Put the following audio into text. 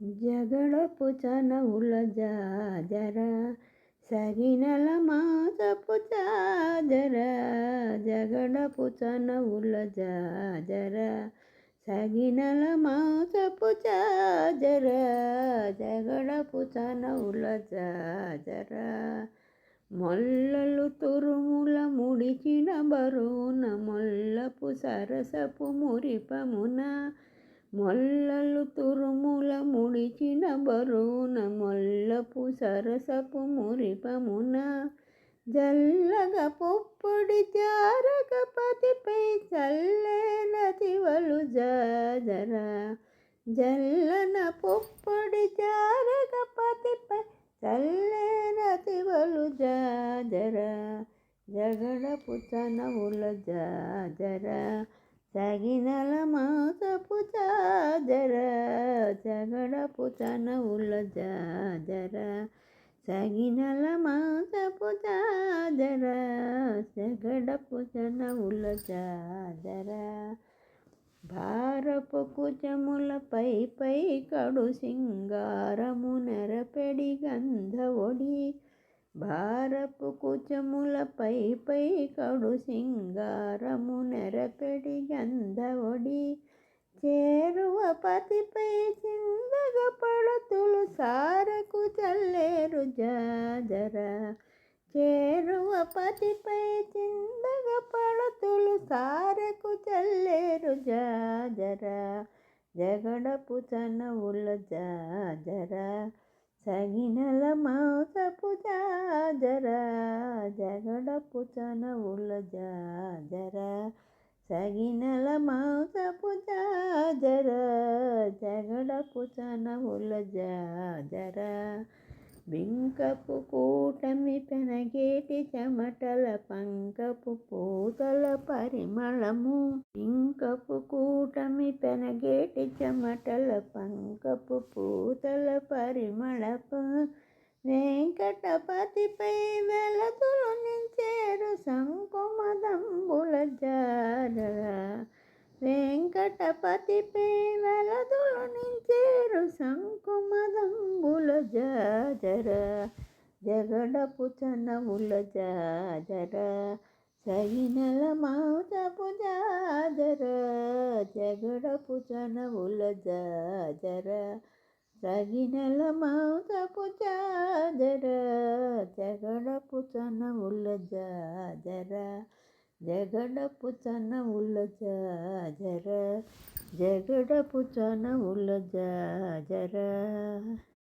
జగడపు చనవుల జాజర సగినల మాసపు చాజర జగడపు చనవుల జాజర సగినల మాసపు చాజర జగడపు చనవుల జాజర. మొల్లలు తురుముల ముడిచిన బరువున మొల్లపు సరసపు మురిపమున మొల్లలు తురుముల ముడిచిన బరువున మొల్లపు సరసపు మురిపమున జల్లగ పొప్పుడి జారక పతిపై చల్లేన తివలు జాజర. జల్లన పొప్పుడి జారక పతిపై చల్లేన తివలు జాజర. జగడపు చనవుల జాజరా. సగినల మాసపు జాజర జగడపు చనవుల జాజర. సగినల మాసపు జాజర జగడపు తనవుల జాజర. భారపు కుచములపై పై కడు సింగారము నెరపెడి గంధవొడి భారపు కుచములపై పై కడు సింగారము నెరపెడి గంధవడి చేరువ పతిపై చిందగ పడతులు సారకు చల్లేరు జాజర. చేరువ పతిపై చిందగ పడతులు సారకు చల్లేరు జాజర. జగడపు చనవుల జాజర. సగినల జగడపు చనవుల జాజర సగినల మాసపు జాజర జగడపు చనవుల జాజర. బింకపు కూటమి పెనగేటి చెమటల పంకపు పూతల పరిమళము. బింకపు కూటమి పెనగేటి చెమటల పంకపు పూతల పరిమళపు. వెంకటపతిపై వెలతులు నించేరు శంకుమదంబుల జార. వెంకటపతిపై వెలతులు నించేరు శంకుమదంబుల జాజర. జగడపు చనవుల జాజర. సగినల మాతపు జాజర. జగడపు చనవుల జాజర. సగినల మాసపు జాజర జగడపు తన ఉల్ల జాజర జగడపు తన ఉల్ల జాజర జగడపు తన ఉల్ల జాజర